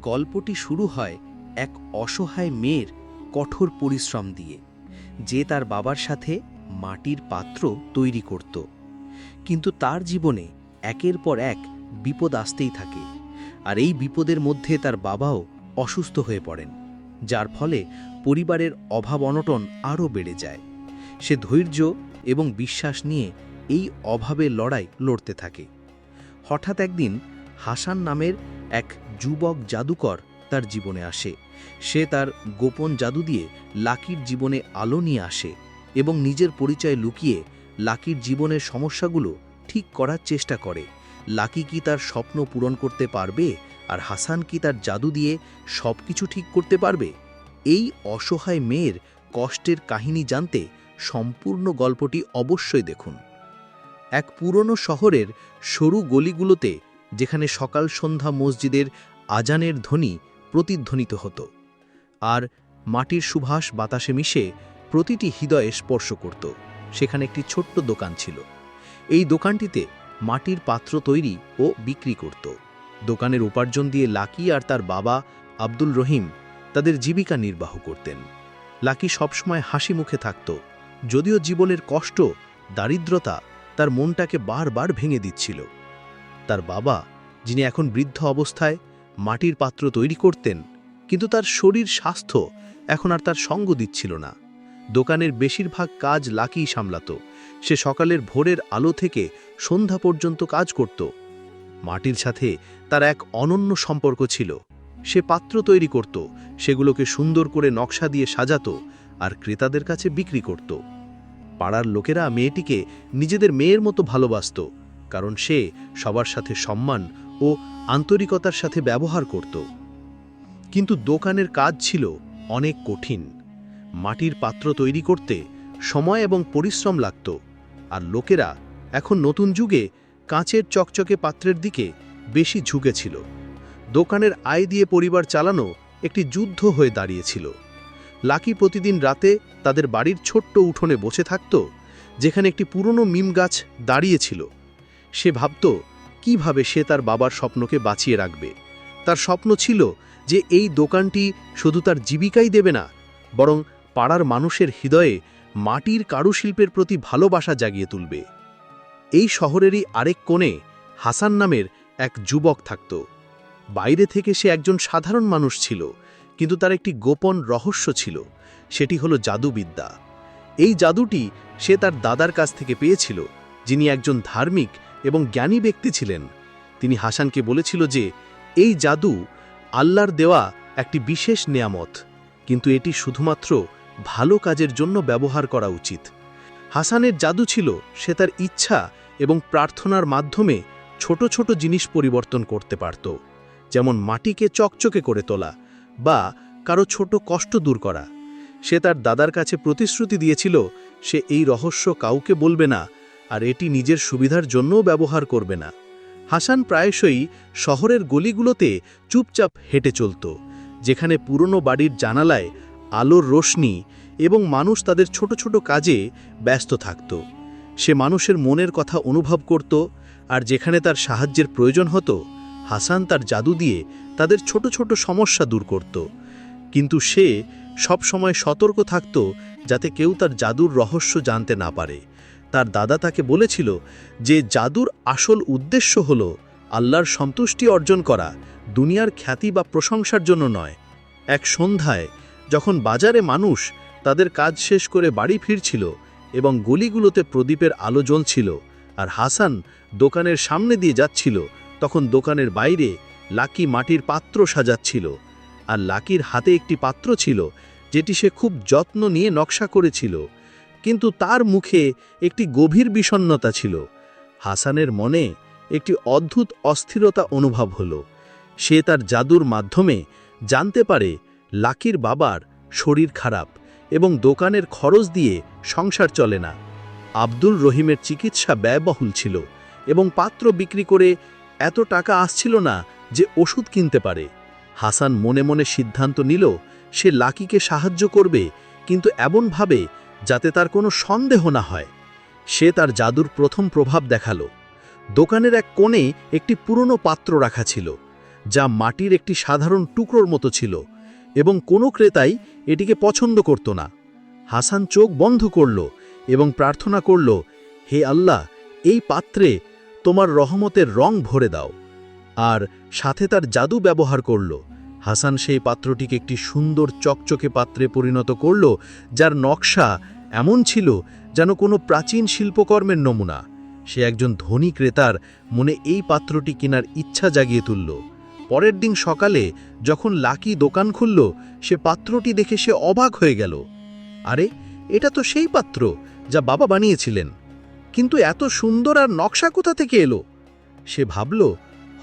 গল্পটি শুরু হয় এক অসহায় মেয়ের কঠোর পরিশ্রম দিয়ে, যে তার বাবার সাথে মাটির পাত্র তৈরি করত। কিন্তু তার জীবনে একের পর এক বিপদ আসতেই থাকে আর এই বিপদের মধ্যে তার বাবাও অসুস্থ হয়ে পড়েন, যার ফলে পরিবারের অভাব অনটন আরও বেড়ে যায়। সে ধৈর্য এবং বিশ্বাস নিয়ে এই অভাবে লড়াই লড়তে থাকে। হঠাৎ একদিন হাসান নামের এক যুবক জাদুকর তার জীবনে আসে। সে তার গোপন জাদু দিয়ে লাকির জীবনে আলো নিয়ে আসে এবং নিজের পরিচয় লুকিয়ে লাকির জীবনের সমস্যাগুলো ঠিক করার চেষ্টা করে। লাকি কি তার স্বপ্ন পূরণ করতে পারবে আর হাসান কি তার জাদু দিয়ে সব কিছু ঠিক করতে পারবে? এই অসহায় মেয়ের কষ্টের কাহিনী জানতে সম্পূর্ণ গল্পটি অবশ্যই দেখুন। এক পুরনো শহরের সরু গলিগুলোতে যেখানে সকাল সন্ধ্যা মসজিদের আজানের ধ্বনি প্রতিধ্বনিত হতো, আর মাটির সুভাষ বাতাসে মিশে প্রতিটি হৃদয়ে স্পর্শ করত। সেখানে একটি ছোট্ট দোকান ছিল। এই দোকানটিতে মাটির পাত্র তৈরি ও বিক্রি করত। দোকানের উপার্জন দিয়ে লাকি আর তার বাবা আব্দুল রহিম তাদের জীবিকা নির্বাহ করতেন। লাকি সবসময় হাসি মুখে থাকত, যদিও জীবনের কষ্ট, দারিদ্রতা তার মনটাকে বারবার ভেঙে দিচ্ছিল। তার বাবা, যিনি এখন বৃদ্ধ অবস্থায় মাটির পাত্র তৈরি করতেন, কিন্তু তার শরীর স্বাস্থ্য এখন আর তার সঙ্গ দিচ্ছিল না। দোকানের বেশিরভাগ কাজ লাকিই সামলাত। সে সকালের ভোরের আলো থেকে সন্ধ্যা পর্যন্ত কাজ করত। মাটির সাথে তার এক অনন্য সম্পর্ক ছিল। সে পাত্র তৈরি করত, সেগুলোকে সুন্দর করে নকশা দিয়ে সাজাত আর ক্রেতাদের কাছে বিক্রি করত। পাড়ার লোকেরা মেয়েটিকে নিজেদের মেয়ের মতো ভালোবাসত, কারণ সে সবার সাথে সম্মান ও আন্তরিকতার সাথে ব্যবহার করত। কিন্তু দোকানের কাজ ছিল অনেক কঠিন। মাটির পাত্র তৈরি করতে সময় এবং পরিশ্রম লাগত, আর লোকেরা এখন নতুন যুগে কাঁচের চকচকে পাত্রের দিকে বেশি ঝুঁকেছিল। দোকানের আয় দিয়ে পরিবার চালানো একটি যুদ্ধ হয়ে দাঁড়িয়েছিল। লাকি প্রতিদিন রাতে তাদের বাড়ির ছোট্ট উঠোনে বসে থাকত, যেখানে একটি পুরনো মিম গাছ দাঁড়িয়েছিল। সে ভাবত কীভাবে সে তার বাবার স্বপ্নকে বাঁচিয়ে রাখবে? তার স্বপ্ন ছিল যে এই দোকানটি শুধু তার জীবিকাই দেবে না, বরং পাড়ার মানুষের হৃদয়ে মাটির কারুশিল্পের প্রতি ভালোবাসা জাগিয়ে তুলবে। এই শহরেরই আরেক কোণে হাসান নামের এক যুবক থাকত। বাইরে থেকে সে একজন সাধারণ মানুষ ছিল, কিন্তু তার একটি গোপন রহস্য ছিল, সেটি হলো জাদুবিদ্যা। এই জাদুটি সে তার দাদার কাছ থেকে পেয়েছিল, যিনি একজন ধার্মিক এবং জ্ঞানী ব্যক্তি ছিলেন। তিনি হাসানকে বলেছিল যে, এই জাদু আল্লাহর দেওয়া একটি বিশেষ নেয়ামত, কিন্তু এটি শুধুমাত্র ভালো কাজের জন্য ব্যবহার করা উচিত। হাসানের জাদু ছিল সে তার ইচ্ছা এবং প্রার্থনার মাধ্যমে ছোট ছোট জিনিস পরিবর্তন করতে পারত, যেমন মাটিকে চকচকে করে তোলা বা কারও ছোট কষ্ট দূর করা। সে তার দাদার কাছে প্রতিশ্রুতি দিয়েছিল, সে এই রহস্য কাউকে বলবে না আর এটি নিজের সুবিধার জন্যও ব্যবহার করবে না। হাসান প্রায়শই শহরের গলিগুলোতে চুপচাপ হেঁটে চলত, যেখানে পুরনো বাড়ির জানালায় আলোর রোশনি এবং মানুষ তাদের ছোট ছোট কাজে ব্যস্ত থাকত। সে মানুষের মনের কথা অনুভব করত আর যেখানে তার সাহায্যের প্রয়োজন হতো, হাসান তার জাদু দিয়ে তাদের ছোট ছোট সমস্যা দূর করত। কিন্তু সে সব সময় সতর্ক থাকত যাতে কেউ তার জাদুর রহস্য জানতে না পারে। তার দাদা তাকে বলেছিল যে জাদুর আসল উদ্দেশ্য হল আল্লাহর সন্তুষ্টি অর্জন করা, দুনিয়ার খ্যাতি বা প্রশংসার জন্য নয়। এক সন্ধ্যায় যখন বাজারে মানুষ তাদের কাজ শেষ করে বাড়ি ফিরছিল এবং গলিগুলোতে প্রদীপের আলো জ্বলছিল আর হাসান দোকানের সামনে দিয়ে যাচ্ছিল, তখন দোকানের বাইরে লাকি মাটির পাত্র সাজাচ্ছিল আর লাকির হাতে একটি পাত্র ছিল যেটি সে খুব যত্ন নিয়ে নকশা করেছিল। কিন্তু তার মুখে একটি গভীর বিষণ্নতা ছিল। হাসানের মনে একটি অদ্ভুত অস্থিরতা অনুভব হল। সে তার জাদুর মাধ্যমে জানতে পারে লাকির বাবার শরীর খারাপ এবং দোকানের খরচ দিয়ে সংসার চলে না। আব্দুল রহিমের চিকিৎসা ব্যয়বহুল ছিল এবং পাত্র বিক্রি করে এত টাকা আসছিল না যে ওষুধ কিনতে পারে। হাসান মনে মনে সিদ্ধান্ত নিল, সে লাকিকে সাহায্য করবে, কিন্তু এমনভাবে যাতে তার কোনো সন্দেহ না হয়। সে তার জাদুর প্রথম প্রভাব দেখাল। দোকানের এক কোণে একটি পুরনো পাত্র রাখা ছিল, যা মাটির একটি সাধারণ টুকরোর মতো ছিল এবং কোনো ক্রেতাই এটিকে পছন্দ করত না। হাসান চোখ বন্ধ করল এবং প্রার্থনা করল, হে আল্লাহ, এই পাত্রে তোমার রহমতের রং ভরে দাও। আর সাথে তার জাদু ব্যবহার করল। হাসান সেই পাত্রটিকে একটি সুন্দর চকচকে পাত্রে পরিণত করল, যার নকশা এমন ছিল যেন কোনো প্রাচীন শিল্পকর্মের নমুনা। সে একজন ধনী ক্রেতার মনে এই পাত্রটি কেনার ইচ্ছা জাগিয়ে তুলল। পরের দিন সকালে যখন লাকি দোকান খুলল, সে পাত্রটি দেখে সে অবাক হয়ে গেল। আরে, এটা তো সেই পাত্র যা বাবা বানিয়েছিলেন। কিন্তু এত সুন্দর আর নকশা কোথা থেকে এলো? সে ভাবল,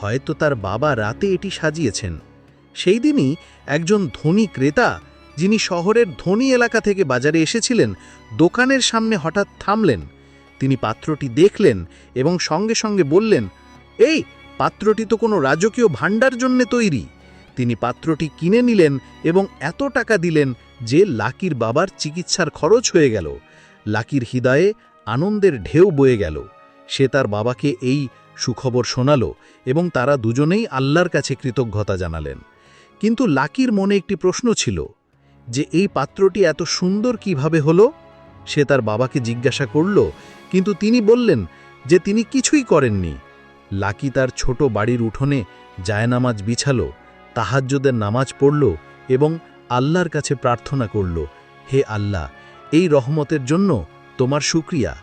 হয়তো তার বাবা রাতে এটি সাজিয়েছেন। সেই দিনই একজন ধনী ক্রেতা, যিনি শহরের ধনী এলাকা থেকে বাজারে এসেছিলেন, দোকানের সামনে হঠাৎ থামলেন। তিনি পাত্রটি দেখলেন এবং সঙ্গে সঙ্গে বললেন, এই, পাত্রটি তো কোনো রাজকীয় ভাণ্ডার জন্যে তৈরি। তিনি পাত্রটি কিনে নিলেন এবং এত টাকা দিলেন যে লাকির বাবার চিকিৎসার খরচ হয়ে গেল। লাকির হৃদয়ে আনন্দের ঢেউ বয়ে গেল। সে তার বাবাকে এই সুখবর শোনালো এবং তারা দুজনেই আল্লাহর কাছে কৃতজ্ঞতা জানালেন। কিন্তু লাকির মনে একটি প্রশ্ন ছিল যে এই পাত্রটি এত সুন্দর কীভাবে হলো? সে তার বাবাকে জিজ্ঞাসা করল, কিন্তু তিনি বললেন যে তিনি কিছুই করেননি। লাকি তার ছোট বাড়ির উঠোনে জায়নামাজ বিছালো, তাহাজ্জুদের নামাজ পড়ল এবং আল্লাহর কাছে প্রার্থনা করল, হে আল্লাহ, এই রহমতের জন্য তোমার শুক্রিয়া,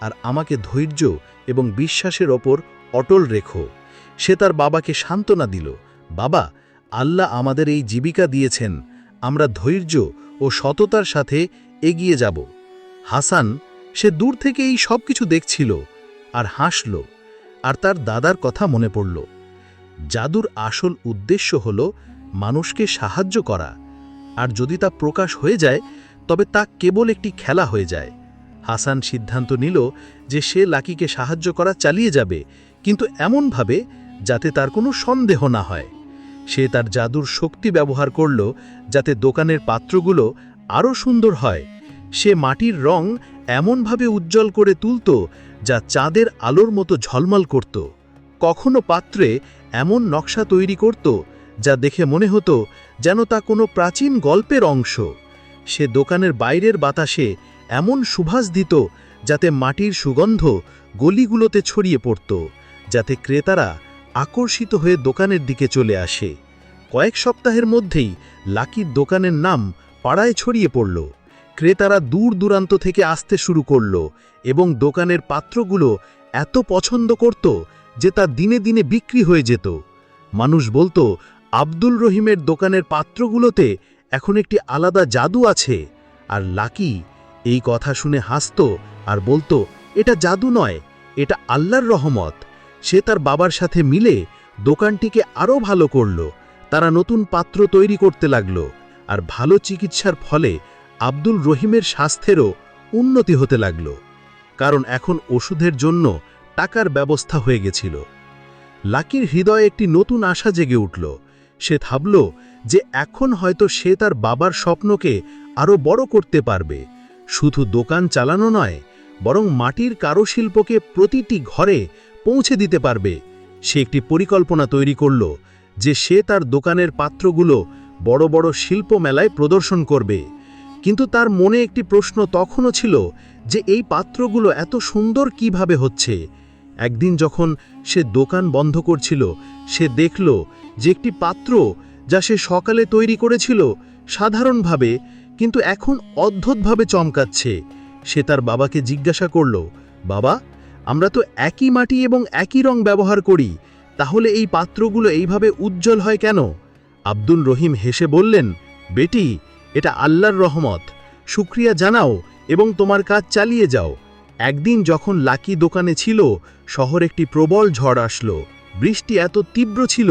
আর আমাকে ধৈর্য এবং বিশ্বাসের ওপর অটল রেখো। সে তার বাবাকে সান্ত্বনা দিল, বাবা আল্লাহ আমাদের এই জীবিকা দিয়েছেন, আমরা ধৈর্য ও সততার সাথে এগিয়ে যাব। হাসান, সে দূর থেকে এই সব কিছু দেখছিল আর হাসল, আর তার দাদার কথা মনে পড়ল। জাদুর আসল উদ্দেশ্য হল মানুষকে সাহায্য করা, আর যদি তা প্রকাশ হয়ে যায়, তবে তা কেবল একটি খেলা হয়ে যায়। হাসান সিদ্ধান্ত নিল যে সে লাকিকে সাহায্য করা চালিয়ে যাবে, কিন্তু এমনভাবে যাতে তার কোনো সন্দেহ না হয়। সে তার জাদুর শক্তি ব্যবহার করল যাতে দোকানের পাত্রগুলো আরও সুন্দর হয়। সে মাটির রং এমনভাবে উজ্জ্বল করে তুলত যা চাঁদের আলোর মতো ঝলমল করত। কখনো পাত্রে এমন নকশা তৈরি করত যা দেখে মনে হতো যেন তা কোনো প্রাচীন গল্পের অংশ। সে দোকানের বাইরের বাতাসে এমন সুভাষ দিত যাতে মাটির সুগন্ধ গলিগুলোতে ছড়িয়ে পড়ত, যাতে ক্রেতারা আকর্ষিত হয়ে দোকানের দিকে চলে আসে। কয়েক সপ্তাহের মধ্যেই লাকির দোকানের নাম পাড়ায় ছড়িয়ে পড়ল। ক্রেতারা দূর দূরান্ত থেকে আসতে শুরু করল এবং দোকানের পাত্রগুলো এত পছন্দ করত যে তা দিনে দিনে বিক্রি হয়ে যেত। মানুষ বলতো, আব্দুল রহিমের দোকানের পাত্রগুলোতে এখন একটি আলাদা জাদু আছে। আর লাকি এই কথা শুনে হাসত আর বলতো, এটা জাদু নয়, এটা আল্লাহর রহমত। সে তার বাবার সাথে মিলে দোকানটিকে আরও ভালো করল। তারা নতুন পাত্র তৈরি করতে লাগল আর ভালো চিকিৎসার ফলে আব্দুল রহিমের স্বাস্থ্যেরও উন্নতি হতে লাগল। কারণ এখন ওষুধের জন্য টাকার ব্যবস্থা হয়ে গেছিল। লাকির হৃদয়ে একটি নতুন আশা জেগে উঠল। সে ভাবল যে এখন হয়তো সে তার বাবার স্বপ্নকে আরও বড় করতে পারবে। শুধু দোকান চালানো নয়, বরং মাটির কারুশিল্পকে প্রতিটি ঘরে পৌঁছে দিতে পারবে। সে একটি পরিকল্পনা তৈরি করল যে সে তার দোকানের পাত্রগুলো বড় বড় শিল্প মেলায় প্রদর্শন করবে। কিন্তু তার মনে একটি প্রশ্ন তখনও ছিল যে এই পাত্রগুলো এত সুন্দর কীভাবে হচ্ছে। একদিন যখন সে দোকান বন্ধ করছিল, সে দেখল যে একটি পাত্র যা সে সকালে তৈরি করেছিল সাধারণভাবে, কিন্তু এখন অদ্ভুতভাবে চমকাচ্ছে। সে তার বাবাকে জিজ্ঞাসা করল, বাবা আমরা তো একই মাটি এবং একই রং ব্যবহার করি, তাহলে এই পাত্রগুলো এইভাবে উজ্জ্বল হয় কেন? আব্দুল রহিম হেসে বললেন, বেটি, এটা আল্লাহর রহমত। শুক্রিয়া জানাও এবং তোমার কাজ চালিয়ে যাও। একদিন যখন লাকি দোকানে ছিল, শহর একটি প্রবল ঝড় আসলো। বৃষ্টি এত তীব্র ছিল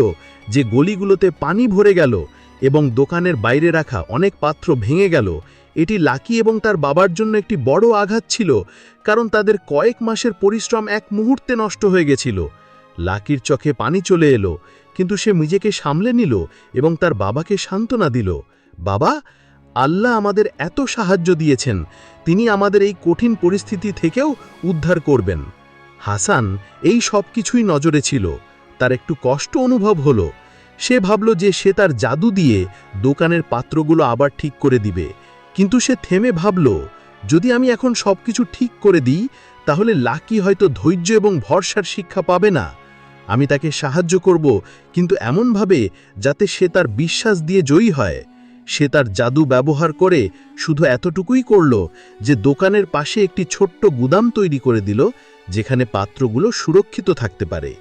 যে গলিগুলোতে পানি ভরে গেল এবং দোকানের বাইরে রাখা অনেক পাত্র ভেঙে গেল। এটি লাকি এবং তার বাবার জন্য একটি বড় আঘাত ছিল, কারণ তাদের কয়েক মাসের পরিশ্রম এক মুহূর্তে নষ্ট হয়ে গেছিল। লাকির চোখে পানি চলে এলো, কিন্তু সে নিজেকে সামলে নিল এবং তার বাবাকে সান্ত্বনা দিল। বাবা, আল্লাহ আমাদের এত সাহায্য দিয়েছেন, তিনি আমাদের এই কঠিন পরিস্থিতি থেকেও উদ্ধার করবেন। হাসান এই সব কিছুই নজরে ছিল। তার একটু কষ্ট অনুভব হলো। সে ভাবল যে সে তার জাদু দিয়ে দোকানের পাত্রগুলো আবার ঠিক করে দিবে। কিন্তু সে থেমে ভাবল, যদি আমি এখন সবকিছু ঠিক করে দিই, তাহলে লাকি হয়তো ধৈর্য এবং ভরসার শিক্ষা পাবে না। আমি তাকে সাহায্য করব, কিন্তু এমনভাবে যাতে সে তার বিশ্বাস দিয়ে জয়ী হয়। সে তার জাদু ব্যবহার করে শুধু এতটুকুই করল যে দোকানের পাশে একটি ছোট্ট গুদাম তৈরি করে দিল, যেখানে পাত্রগুলো সুরক্ষিত থাকতে পারে।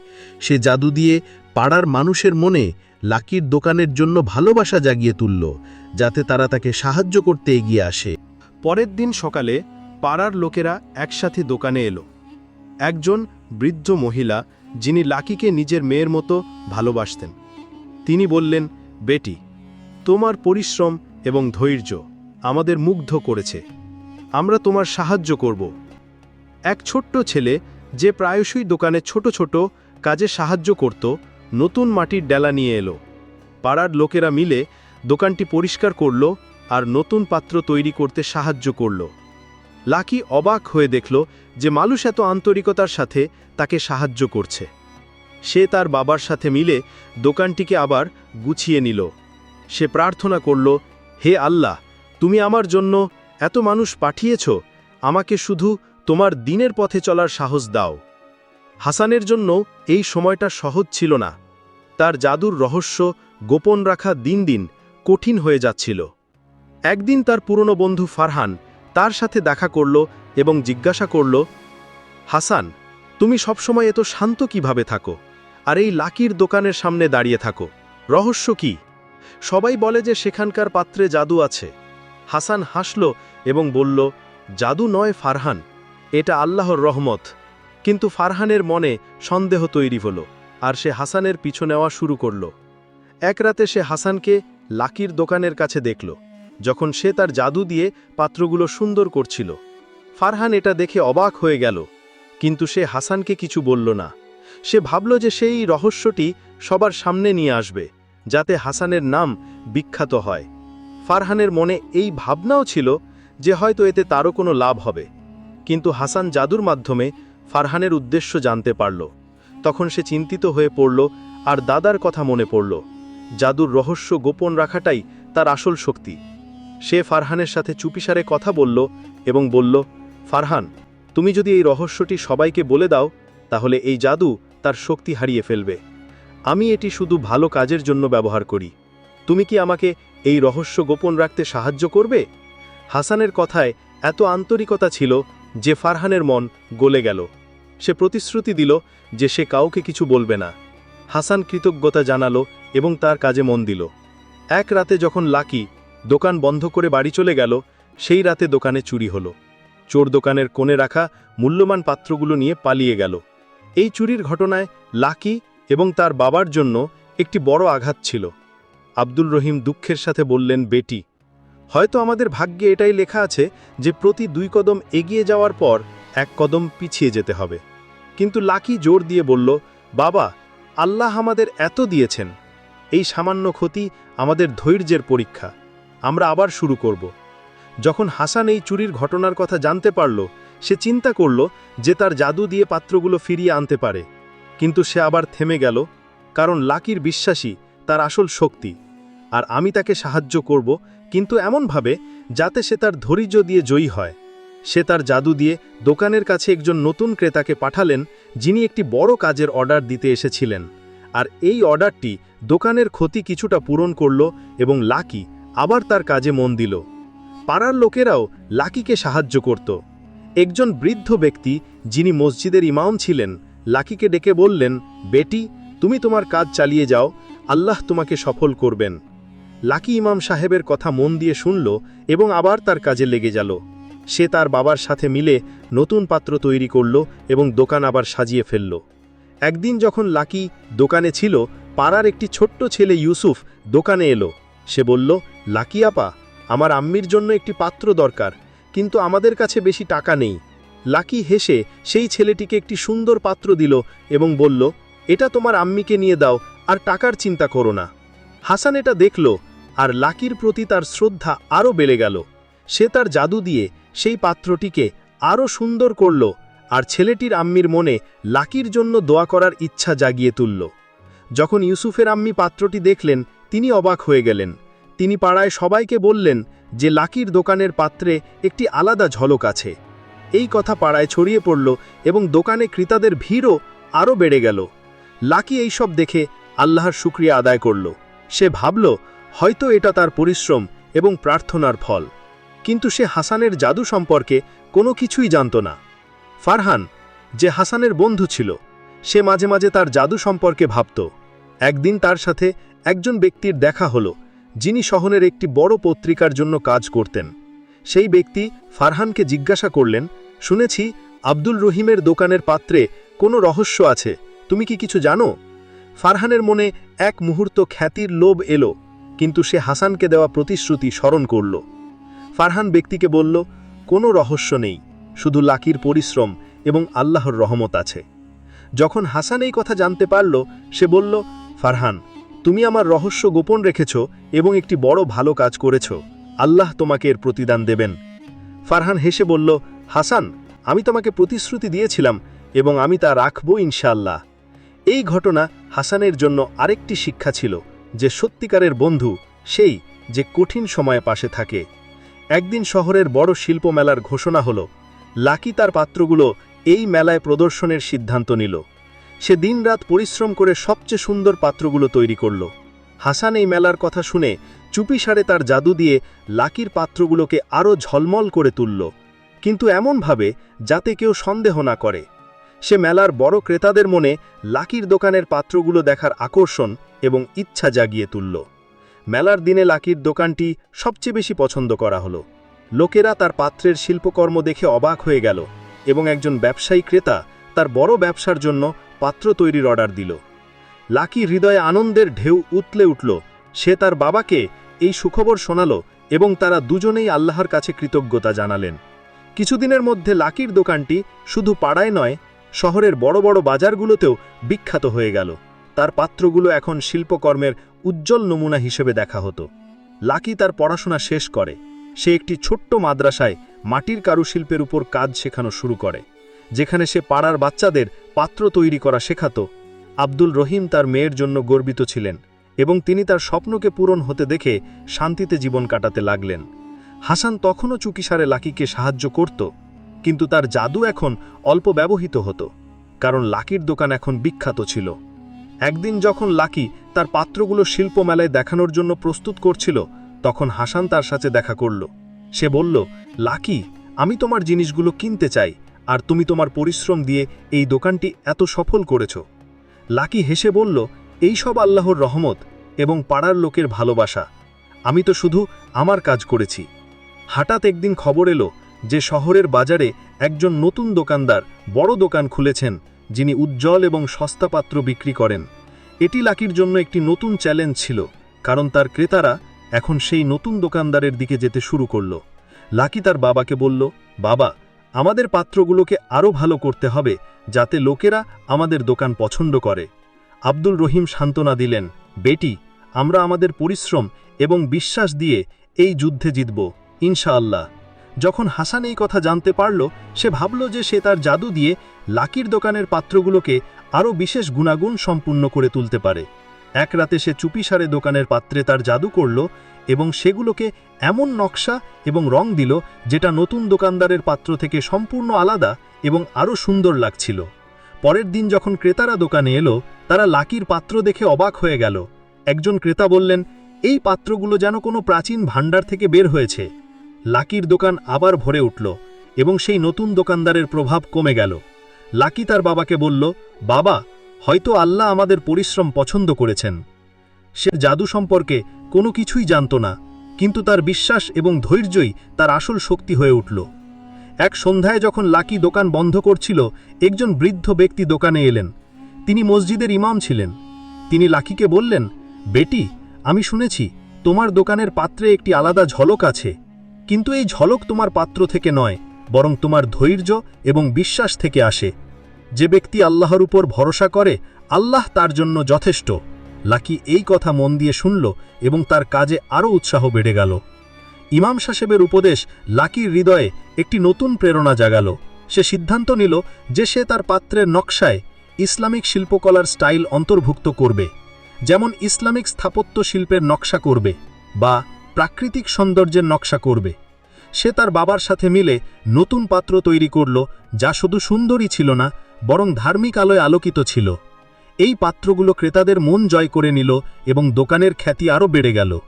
সে জাদু দিয়ে পাড়ার মানুষের মনে লাকির দোকানের জন্য ভালোবাসা জাগিয়ে তুলল, যাতে তারা তাকে সাহায্য করতে এগিয়ে আসে। পরের দিন সকালে পাড়ার লোকেরা একসাথে দোকানে এলো। একজন বৃদ্ধ মহিলা, যিনি লাকিকে নিজের মেয়ের মতো ভালোবাসতেন। তিনি বললেন, বেটি, তোমার পরিশ্রম এবং ধৈর্য আমাদের মুগ্ধ করেছে। আমরা তোমার সাহায্য করব। এক ছোট্ট ছেলে, যে প্রায়শই দোকানে ছোট ছোট কাজে সাহায্য করত নতুন মাটির ডেলা নিয়ে এলো। পাড়ার লোকেরা মিলে দোকানটি পরিষ্কার করল আর নতুন পাত্র তৈরি করতে সাহায্য করল। লাকি অবাক হয়ে দেখল যে মানুষ এত আন্তরিকতার সাথে তাকে সাহায্য করছে। সে তার বাবার সাথে মিলে দোকানটিকে আবার গুছিয়ে নিল। সে প্রার্থনা করল, হে আল্লাহ, তুমি আমার জন্য এত মানুষ পাঠিয়েছ, আমাকে শুধু তোমার দিনের পথে চলার সাহস দাও। হাসানের জন্য এই সময়টা সহজ ছিল না। তার জাদুর রহস্য গোপন রাখা দিন দিন কঠিন হয়ে যাচ্ছিল। একদিন তার পুরনো বন্ধু ফারহান তার সাথে দেখা করল এবং জিজ্ঞাসা করল, হাসান, তুমি সবসময় এত শান্ত কীভাবে থাকো? আর এই লাকির দোকানের সামনে দাঁড়িয়ে থাকো। রহস্য কি? সবাই বলে যে সেখানকার পাত্রে জাদু আছে। হাসান হাসল এবং বলল, জাদু নয় ফারহান, এটা আল্লাহর রহমত। কিন্তু ফারহানের মনে সন্দেহ তৈরি হল। আর সে হাসানের পিছু নেওয়া শুরু করল। এক রাতে সে হাসানকে লাকির দোকানের কাছে দেখল, যখন সে তার জাদু দিয়ে পাত্রগুলো সুন্দর করছিল। ফারহান এটা দেখে অবাক হয়ে গেল, কিন্তু সে হাসানকে কিছু বলল না। সে ভাবল যে সেই রহস্যটি সবার সামনে নিয়ে আসবে, যাতে হাসানের নাম বিখ্যাত হয়। ফারহানের মনে এই ভাবনাও ছিল যে হয়তো এতে তারও কোনো লাভ হবে। কিন্তু হাসান জাদুর মাধ্যমে ফারহানের উদ্দেশ্য জানতে পারল। তখন সে চিন্তিত হয়ে পড়ল আর দাদার কথা মনে পড়ল। জাদুর রহস্য গোপন রাখাটাই তার আসল শক্তি। সে ফারহানের সাথে চুপিসারে কথা বলল এবং বলল, ফারহান, তুমি যদি এই রহস্যটি সবাইকে বলে দাও, তাহলে এই জাদু তার শক্তি হারিয়ে ফেলবে। আমি এটি শুধু ভালো কাজের জন্য ব্যবহার করি। তুমি কি আমাকে এই রহস্য গোপন রাখতে সাহায্য করবে? হাসানের কথায় এত আন্তরিকতা ছিল যে ফারহানের মন গলে গেল। সে প্রতিশ্রুতি দিল যে সে কাউকে কিছু বলবে না। হাসান কৃতজ্ঞতা জানালো এবং তার কাজে মন দিল। এক রাতে যখন লাকি দোকান বন্ধ করে বাড়ি চলে গেল, সেই রাতে দোকানে চুরি হলো। চোর দোকানের কোণে রাখা মূল্যবান পাত্রগুলো নিয়ে পালিয়ে গেল। এই চুরির ঘটনায় লাকি এবং তার বাবার জন্য একটি বড় আঘাত ছিল। আব্দুল রহিম দুঃখের সাথে বললেন, বেটি, হয়তো আমাদের ভাগ্যে এটাই লেখা আছে যে প্রতি দুই কদম এগিয়ে যাওয়ার পর এক কদম পিছিয়ে যেতে হবে। কিন্তু লাকি জোর দিয়ে বলল, বাবা, আল্লাহ আমাদের এত দিয়েছেন। এই সামান্য ক্ষতি আমাদের ধৈর্যের পরীক্ষা। আমরা আবার শুরু করব। যখন হাসান এই চুরির ঘটনার কথা জানতে পারল, সে চিন্তা করল যে তার জাদু দিয়ে পাত্রগুলো ফিরিয়ে আনতে পারে। কিন্তু সে আবার থেমে গেল, কারণ লাকির বিশ্বাসী তার আসল শক্তি। আর আমি তাকে সাহায্য করব, কিন্তু এমনভাবে যাতে সে তার ধৈর্য দিয়ে জয়ী হয়। সে তার জাদু দিয়ে দোকানের কাছে একজন নতুন ক্রেতাকে পাঠালেন, যিনি একটি বড় কাজের অর্ডার দিতে এসেছিলেন। আর এই অর্ডারটি দোকানের ক্ষতি কিছুটা পূরণ করল এবং লাকি আবার তার কাজে মন দিল। পাড়ার লোকেরাও লাকিকে সাহায্য করত। একজন বৃদ্ধ ব্যক্তি, যিনি মসজিদের ইমাম ছিলেন, লাকিকে ডেকে বললেন, বেটি, তুমি তোমার কাজ চালিয়ে যাও, আল্লাহ তোমাকে সফল করবেন। লাকি ইমাম সাহেবের কথা মন দিয়ে শুনল এবং আবার তার কাজে লেগে গেল। সে তার বাবার সাথে মিলে নতুন পাত্র তৈরি করল এবং দোকান আবার সাজিয়ে ফেলল। একদিন যখন লাকি দোকানে ছিল, পাড়ার একটি ছোট্ট ছেলে ইউসুফ দোকানে এলো। সে বলল, লাকি আপা, আমার আম্মির জন্য একটি পাত্র দরকার, কিন্তু আমাদের কাছে বেশি টাকা নেই। লাকি হেসে সেই ছেলেটিকে একটি সুন্দর পাত্র দিল এবং বলল, এটা তোমার আম্মিকে নিয়ে দাও, আর টাকার চিন্তা করো না। হাসান এটা দেখল, আর লাকির প্রতি তার শ্রদ্ধা আরও বেড়ে গেল। সে তার জাদু দিয়ে সেই পাত্রটিকে আরও সুন্দর করল আর ছেলেটির আম্মির মনে লাকির জন্য দোয়া করার ইচ্ছা জাগিয়ে তুলল। যখন ইউসুফের আম্মি পাত্রটি দেখলেন, তিনি অবাক হয়ে গেলেন। তিনি পাড়ায় সবাইকে বললেন যে লাকির দোকানের পাত্রে একটি আলাদা ঝলক আছে। এই কথা পাড়ায় ছড়িয়ে পড়ল এবং দোকানে ক্রেতাদের ভিড়ও আরও বেড়ে গেল। লাকি এইসব দেখে আল্লাহর শুক্রিয়া আদায় করল। সে ভাবল, হয়তো এটা তার পরিশ্রম এবং প্রার্থনার ফল। কিন্তু সে হাসানের জাদু সম্পর্কে কোনো কিছুই জানত না। ফারহান, যে হাসানের বন্ধু ছিল, সে মাঝে মাঝে তার জাদু সম্পর্কে ভাবত। একদিন তার সাথে একজন ব্যক্তির দেখা হলো, যিনি শহরের একটি বড় পত্রিকার জন্য কাজ করতেন। সেই ব্যক্তি ফারহানকে জিজ্ঞাসা করলেন, শুনেছি আব্দুল রহিমের দোকানের পাত্রে কোনো রহস্য আছে, তুমি কি কিছু জানো? ফারহানের মনে এক মুহূর্ত খ্যাতির লোভ এলো, কিন্তু সে হাসানকে দেওয়া প্রতিশ্রুতি স্মরণ করল। ফারহান ব্যক্তিকে বলল, কোনো রহস্য নেই, শুধু লাকির পরিশ্রম এবং আল্লাহর রহমত আছে। যখন হাসান এই কথা জানতে পারল, সে বলল, ফারহান, তুমি আমার রহস্য গোপন রেখেছ এবং একটি বড় ভালো কাজ করেছ। আল্লাহ তোমাকে এর প্রতিদান দেবেন। ফারহান হেসে বলল, হাসান, আমি তোমাকে প্রতিশ্রুতি দিয়েছিলাম এবং আমি তা রাখব ইনশাআল্লাহ। এই ঘটনা হাসানের জন্য আরেকটি শিক্ষা ছিল, যে সত্যিকারের বন্ধু সেই যে কঠিন সময়ে পাশে থাকে। একদিন শহরের বড় শিল্প মেলার ঘোষণা হল, লাকি তার পাত্রগুলো এই মেলায় প্রদর্শনের সিদ্ধান্ত নিল। সে দিনরাত পরিশ্রম করে সবচেয়ে সুন্দর পাত্রগুলো তৈরি করল। হাসান এই মেলার কথা শুনে চুপিসারে তার জাদু দিয়ে লাকির পাত্রগুলোকে আরও ঝলমল করে তুলল। কিন্তু এমনভাবে যাতে কেউ সন্দেহ না করে। সে মেলার বড় ক্রেতাদের মনে লাকির দোকানের পাত্রগুলো দেখার আকর্ষণ এবং ইচ্ছা জাগিয়ে তুলল। মেলার দিনে লাকির দোকানটি সবচেয়ে বেশি পছন্দ করা হলো। লোকেরা তার পাত্রের শিল্পকর্ম দেখে অবাক হয়ে গেল এবং একজন ব্যবসায়ী ক্রেতা তার বড় ব্যবসার জন্য পাত্র তৈরির অর্ডার দিল। লাকি হৃদয়ে আনন্দের ঢেউ উতলে উঠল। সে তার বাবাকে এই সুখবর শোনাল এবং তারা দুজনেই আল্লাহর কাছে কৃতজ্ঞতা জানালেন। কিছুদিনের মধ্যে লাকির দোকানটি শুধু পাড়ায় নয়, শহরের বড় বড় বাজারগুলোতেও বিখ্যাত হয়ে গেল। তার পাত্রগুলো এখন শিল্পকর্মের উজ্জ্বল নমুনা হিসেবে দেখা হতো। লাকি তার পড়াশোনা শেষ করে। সে একটি ছোট্ট মাদ্রাসায় মাটির কারুশিল্পের উপর কাজ শেখানো শুরু করে, যেখানে সে পাড়ার বাচ্চাদের পাত্র তৈরি করা শেখাতো। আব্দুল রহিম তার মেয়ের জন্য গর্বিত ছিলেন এবং তিনি তার স্বপ্নকে পূরণ হতে দেখে শান্তিতে জীবন কাটাতে লাগলেন। হাসান তখনও চুকিসারে লাকিকে সাহায্য করত, কিন্তু তার জাদু এখন অল্প ব্যবহৃত হতো, কারণ লাকির দোকান এখন বিখ্যাত ছিল। একদিন যখন লাকি তার পাত্রগুলো শিল্প মেলায় দেখানোর জন্য প্রস্তুত করছিল, তখন হাসান তার সাথে দেখা করল। সে বলল, লাকি, আমি তোমার জিনিসগুলো কিনতে চাই, আর তুমি তোমার পরিশ্রম দিয়ে এই দোকানটি এত সফল করেছ। লাকি হেসে বলল, এই সব আল্লাহর রহমত এবং পাড়ার লোকের ভালোবাসা। আমি তো শুধু আমার কাজ করেছি। হঠাৎ একদিন খবর এলো যে শহরের বাজারে একজন নতুন দোকানদার বড় দোকান খুলেছেন, যিনি উজ্জ্বল এবং সস্তা পাত্র বিক্রি করেন। এটি লাকির জন্য একটি নতুন চ্যালেঞ্জ ছিল, কারণ তার ক্রেতারা এখন সেই নতুন দোকানদারের দিকে যেতে শুরু করল। লাকি তার বাবাকে বলল, বাবা, আমাদের পাত্রগুলোকে আরও ভালো করতে হবে, যাতে লোকেরা আমাদের দোকান পছন্দ করে। আব্দুল রহিম সান্ত্বনা দিলেন, বেটি, আমরা আমাদের পরিশ্রম এবং বিশ্বাস দিয়ে এই যুদ্ধে জিতব, ইনশাআল্লাহ। যখন হাসান এই কথা জানতে পারল, সে ভাবল যে সে তার জাদু দিয়ে লাকির দোকানের পাত্রগুলোকে আরও বিশেষ গুণাগুণ সম্পূর্ণ করে তুলতে পারে। এক রাতে সে চুপিসারে দোকানের পাত্রে তার জাদু করল এবং সেগুলোকে এমন নকশা এবং রং দিল যেটা নতুন দোকানদারের পাত্র থেকে সম্পূর্ণ আলাদা এবং আরও সুন্দর লাগছিল। পরের দিন যখন ক্রেতারা দোকানে এলো, তারা লাকির পাত্র দেখে অবাক হয়ে গেল। একজন ক্রেতা বললেন, এই পাত্রগুলো যেন কোনো প্রাচীন ভাণ্ডার থেকে বের হয়েছে। লাকির দোকান আবার ভরে উঠল এবং সেই নতুন দোকানদারের প্রভাব কমে গেল। লাকি তার বাবাকে বলল, বাবা, হয়তো আল্লাহ আমাদের পরিশ্রম পছন্দ করেছেন। সে জাদু সম্পর্কে কোনো কিছুই জানত না, কিন্তু তার বিশ্বাস এবং ধৈর্যই তার আসল শক্তি হয়ে উঠল। এক সন্ধ্যায় যখন লাকি দোকান বন্ধ করছিল, একজন বৃদ্ধ ব্যক্তি দোকানে এলেন। তিনি মসজিদের ইমাম ছিলেন। তিনি লাকিকে বললেন, বেটি, আমি শুনেছি তোমার দোকানের পাত্রে একটি আলাদা ঝলক আছে, কিন্তু এই ঝলক তোমার পাত্র থেকে নয়, বরং তোমার ধৈর্য এবং বিশ্বাস থেকে আসে। যে ব্যক্তি আল্লাহর উপর ভরসা করে, আল্লাহ তার জন্য যথেষ্ট। লাকি এই কথা মন দিয়ে শুনল এবং তার কাজে আরও উৎসাহ বেড়ে গেল। ইমাম সাহেবের উপদেশ লাকির হৃদয়ে একটি নতুন প্রেরণা জাগাল। সে সিদ্ধান্ত নিল যে সে তার পাত্রের নকশায় ইসলামিক শিল্পকলার স্টাইল অন্তর্ভুক্ত করবে, যেমন ইসলামিক স্থাপত্য শিল্পের নকশা করবে বা প্রাকৃতিক সৌন্দর্যের নকশা করবে। সে তার বাবার সাথে মিলে নতুন পাত্র তৈরি করল যা শুধু সুন্দরই ছিল না বরং ধার্মিক আলোয় আলোকিত ছিল। এই পাত্রগুলো ক্রেতাদের মন জয় করে নিল এবং দোকানের খ্যাতি আরও বেড়ে গেল।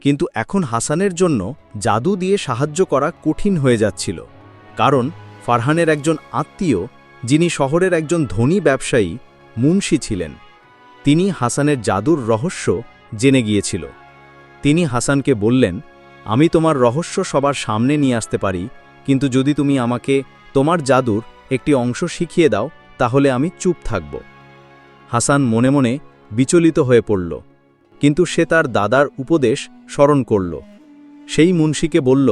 কিন্তু এখন হাসানের জন্য জাদু দিয়ে সাহায্য করা কঠিন হয়ে যাচ্ছিল। কারণ ফারহানের একজন আত্মীয়, যিনি শহরের একজন ধনী ব্যবসায়ী, মুন্সি ছিলেন। তিনি হাসানের জাদুর রহস্য জেনে গিয়েছিল। তিনি হাসানকে বললেন, আমি তোমার রহস্য সবার সামনে নিয়ে আসতে পারি, কিন্তু যদি তুমি আমাকে তোমার জাদুর একটি অংশ শিখিয়ে দাও, তাহলে আমি চুপ থাকব। হাসান মনে মনে বিচলিত হয়ে পড়ল, কিন্তু সে তার দাদার উপদেশ স্মরণ করল। সেই মুন্সিকে বলল,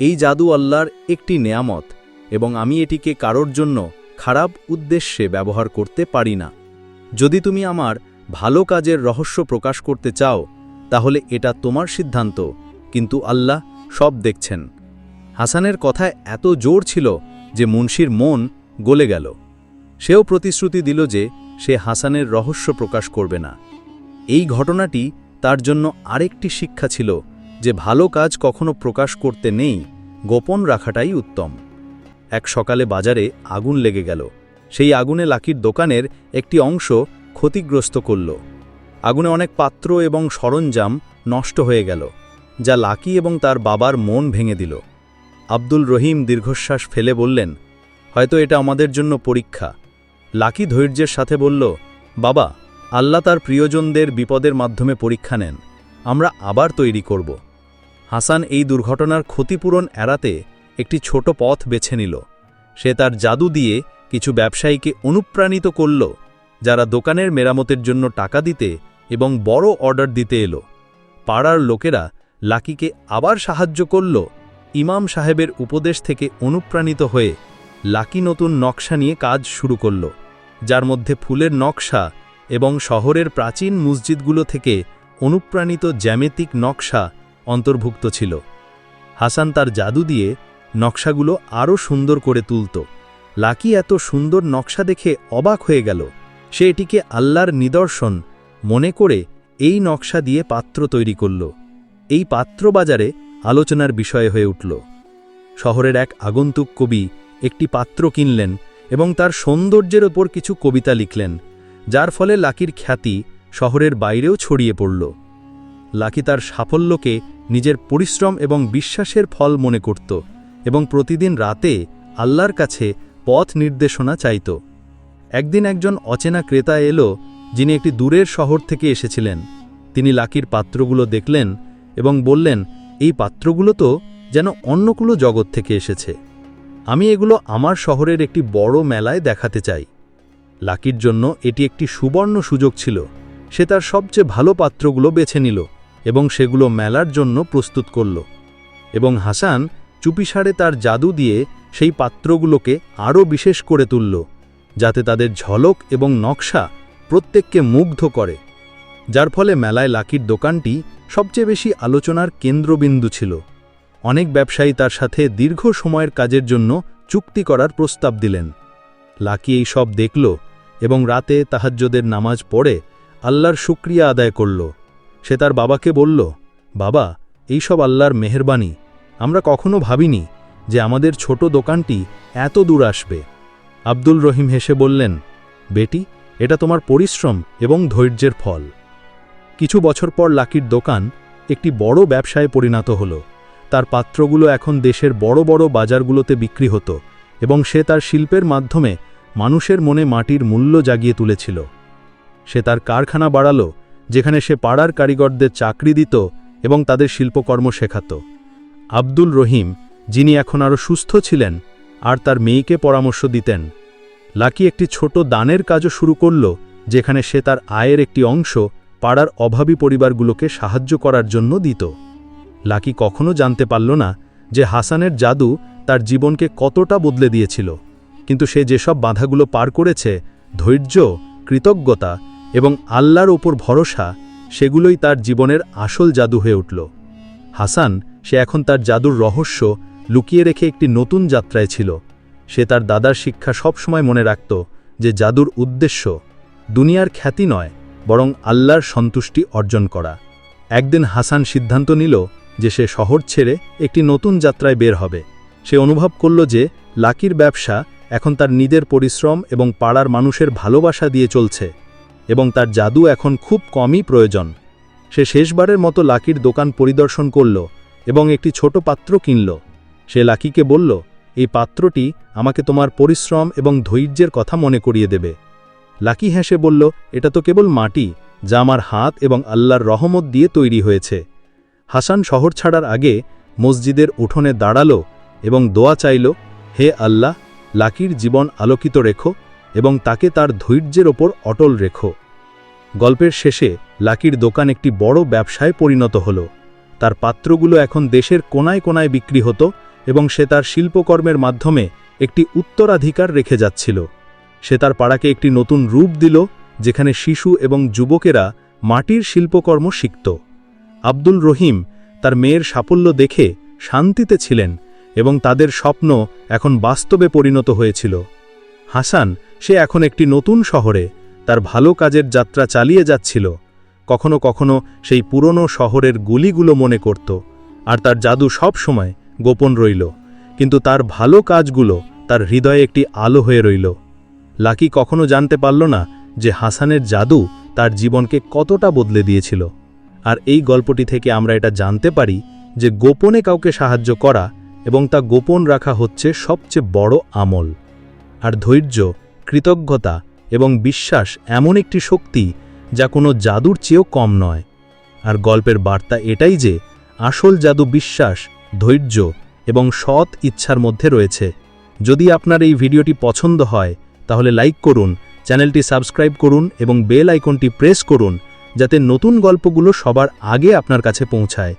এই জাদু আল্লাহর একটি নেয়ামত, এবং আমি এটিকে কারোর জন্য খারাপ উদ্দেশ্যে ব্যবহার করতে পারি না। যদি তুমি আমার ভালো কাজের রহস্য প্রকাশ করতে চাও, তাহলে এটা তোমার সিদ্ধান্ত, কিন্তু আল্লাহ সব দেখছেন। হাসানের কথায় এত জোর ছিল যে মুন্সির মন গলে গেল। সেও প্রতিশ্রুতি দিল যে সে হাসানের রহস্য প্রকাশ করবে না। এই ঘটনাটি তার জন্য আরেকটি শিক্ষা ছিল যে ভালো কাজ কখনো প্রকাশ করতে নেই, গোপন রাখাটাই উত্তম। এক সকালে বাজারে আগুন লেগে গেল। সেই আগুনে লাকির দোকানের একটি অংশ ক্ষতিগ্রস্ত করল। আগুনে অনেক পাত্র এবং সরঞ্জাম নষ্ট হয়ে গেল, যা লাকি এবং তার বাবার মন ভেঙে দিল। আব্দুল রহিম দীর্ঘশ্বাস ফেলে বললেন, হয়তো এটা আমাদের জন্য পরীক্ষা। লাকি ধৈর্যের সাথে বলল, বাবা, আল্লাহ তার প্রিয়জনদের বিপদের মাধ্যমে পরীক্ষা নেন। আমরা আবার তৈরি করব। হাসান এই দুর্ঘটনার ক্ষতিপূরণ এড়াতে একটি ছোট পথ বেছে নিল। সে তার জাদু দিয়ে কিছু ব্যবসায়ীকে অনুপ্রাণিত করল, যারা দোকানের মেরামতের জন্য টাকা দিতে এবং বড় অর্ডার দিতে এলো। পাড়ার লোকেরা লাকিকে আবার সাহায্য করল ইমাম সাহেবের উপদেশ থেকে অনুপ্রাণিত হয়ে লাকি নতুন নকশা নিয়ে কাজ শুরু করল, যার মধ্যে ফুলের নকশা এবং শহরের প্রাচীন মসজিদগুলো থেকে অনুপ্রাণিত জ্যামিতিক নকশা অন্তর্ভুক্ত ছিল। হাসান তার জাদু দিয়ে নকশাগুলো আরও সুন্দর করে তুলত। লাকি এত সুন্দর নকশা দেখে অবাক হয়ে গেল। সে এটিকে আল্লাহর নিদর্শন মনে করে এই নকশা দিয়ে পাত্র তৈরি করল। এই পাত্র বাজারে আলোচনার বিষয় হয়ে উঠল। শহরের এক আগন্তুক কবি একটি পাত্র কিনলেন এবং তার সৌন্দর্যের ওপর কিছু কবিতা লিখলেন, যার ফলে লাকির খ্যাতি শহরের বাইরেও ছড়িয়ে পড়ল। লাকি তার সাফল্যকে নিজের পরিশ্রম এবং বিশ্বাসের ফল মনে করত এবং প্রতিদিন রাতে আল্লাহর কাছে পথ নির্দেশনা চাইত। একদিন একজন অচেনা ক্রেতা এলো, যিনি একটি দূরের শহর থেকে এসেছিলেন। তিনি লাকির পাত্রগুলো দেখলেন এবং বললেন এই পাত্রগুলো তো যেন অন্য কোনো জগৎ থেকে এসেছে। আমি এগুলো আমার শহরের একটি বড় মেলায় দেখাতে চাই। লাকির জন্য এটি একটি সুবর্ণ সুযোগ ছিল। সে তার সবচেয়ে ভালো পাত্রগুলো বেছে নিল এবং সেগুলো মেলার জন্য প্রস্তুত করল। এবং হাসান চুপিসারে তার জাদু দিয়ে সেই পাত্রগুলোকে আরও বিশেষ করে তুলল, যাতে তাদের ঝলক এবং নকশা প্রত্যেককে মুগ্ধ করে। যার ফলে মেলায় লাকির দোকানটি সবচেয়ে বেশি আলোচনার কেন্দ্রবিন্দু ছিল। অনেক ব্যবসায়ী তার সাথে দীর্ঘ সময়ের কাজের জন্য চুক্তি করার প্রস্তাব দিলেন। লাকি এই সব দেখল এবং রাতে তাহাজ্যদের নামাজ পড়ে আল্লাহর শুক্রিয়া আদায় করল। সে তার বাবাকে বলল, বাবা এইসব আল্লাহর মেহরবানি। আমরা কখনো ভাবিনি যে আমাদের ছোট দোকানটি এত দূর আসবে। আব্দুল রহিম হেসে বললেন, বেটি, এটা তোমার পরিশ্রম এবং ধৈর্যের ফল। কিছু বছর পর লাকির দোকান একটি বড় ব্যবসায় পরিণত হল। তার পাত্রগুলো এখন দেশের বড় বড় বাজারগুলোতে বিক্রি হতো এবং সে তার শিল্পের মাধ্যমে মানুষের মনে মাটির মূল্য জাগিয়ে তুলেছিল। সে তার কারখানা বাড়ালো, যেখানে সে পাড়ার কারিগরদের চাকরি দিত এবং তাদের শিল্পকর্ম শেখাত। আব্দুল রহিম, যিনি এখন আরও সুস্থ ছিলেন, আর তার মেয়েকে পরামর্শ দিতেন। লাকি একটি ছোট দানের কাজও শুরু করল, যেখানে সে তার আয়ের একটি অংশ পাড়ার অভাবী পরিবারগুলোকে সাহায্য করার জন্য দিত। লাকি কখনো জানতে পারল না যে হাসানের জাদু তার জীবনকে কতটা বদলে দিয়েছিল, কিন্তু সে যেসব বাধাগুলো পার করেছে, ধৈর্য, কৃতজ্ঞতা এবং আল্লাহর ওপর ভরসা, সেগুলোই তার জীবনের আসল জাদু হয়ে উঠল। হাসান, সে এখন তার জাদুর রহস্য লুকিয়ে রেখে একটি নতুন যাত্রায় ছিল। সে তার দাদার শিক্ষা সবসময় মনে রাখত যে জাদুর উদ্দেশ্য দুনিয়ার খ্যাতি নয় বরং আল্লাহর সন্তুষ্টি অর্জন করা। একদিন হাসান সিদ্ধান্ত নিল যে সে শহর ছেড়ে একটি নতুন যাত্রায় বের হবে। সে অনুভব করল যে লাকির ব্যবসা এখন তার নিজের পরিশ্রম এবং পাড়ার মানুষের ভালোবাসা দিয়ে চলছে এবং তার জাদু এখন খুব কমই প্রয়োজন। সে শেষবারের মতো লাকির দোকান পরিদর্শন করল এবং একটি ছোট পাত্র কিনল। সে লাকিকে বলল, এই পাত্রটি আমাকে তোমার পরিশ্রম এবং ধৈর্যের কথা মনে করিয়ে দেবে। লাকি হেসে বলল, এটা তো কেবল মাটি, যা আমার হাত এবং আল্লাহর রহমত দিয়ে তৈরি হয়েছে। হাসান শহর ছাড়ার আগে মসজিদের উঠোনে দাঁড়াল এবং দোয়া চাইল, হে আল্লাহ, লাকির জীবন আলোকিত রেখো এবং তাকে তার ধৈর্যের ওপর অটল রেখো। গল্পের শেষে লাকির দোকান একটি বড় ব্যবসায় পরিণত হল। তার পাত্রগুলো এখন দেশের কোনায় কোনায় বিক্রি হতো এবং সে তার শিল্পকর্মের মাধ্যমে একটি উত্তরাধিকার রেখে যাচ্ছিল। সে তার পাড়াকে একটি নতুন রূপ দিল, যেখানে শিশু এবং যুবকেরা মাটির শিল্পকর্ম শিখত। আব্দুল রহিম তার মেয়ের সাফল্য দেখে শান্তিতে ছিলেন এবং তাদের স্বপ্ন এখন বাস্তবে পরিণত হয়েছিল। হাসান, সে এখন একটি নতুন শহরে, তার ভালো কাজের যাত্রা চালিয়ে যাচ্ছিল। কখনো কখনো সেই পুরনো শহরের গুলিগুলো মনে করত, আর তার জাদু সব সময় গোপন রইল, কিন্তু তার ভালো কাজগুলো তার হৃদয়ে একটি আলো হয়ে রইল। লাকি কখনো জানতে পারল না যে হাসানের জাদু তার জীবনকে কতটা বদলে দিয়েছিল। আর এই গল্পটি থেকে আমরা এটা জানতে পারি যে গোপনে কাউকে সাহায্য করা এবং তা গোপন রাখা হচ্ছে সবচেয়ে বড় আমল। আর ধৈর্য, কৃতজ্ঞতা এবং বিশ্বাস এমন একটি শক্তি যা কোনো জাদুর চেয়েও কম নয়। আর গল্পের বার্তা এটাই যে আসল জাদু বিশ্বাস, ধৈর্য এবং সৎ ইচ্ছার মধ্যে রয়েছে। যদি আপনার এই ভিডিওটি পছন্দ হয় তাহলে লাইক করুন, চ্যানেলটি সাবস্ক্রাইব করুন এবং বেল আইকনটি প্রেস করুন, যাতে নতুন গল্পগুলো সবার আগে আপনার কাছে পৌঁছায়।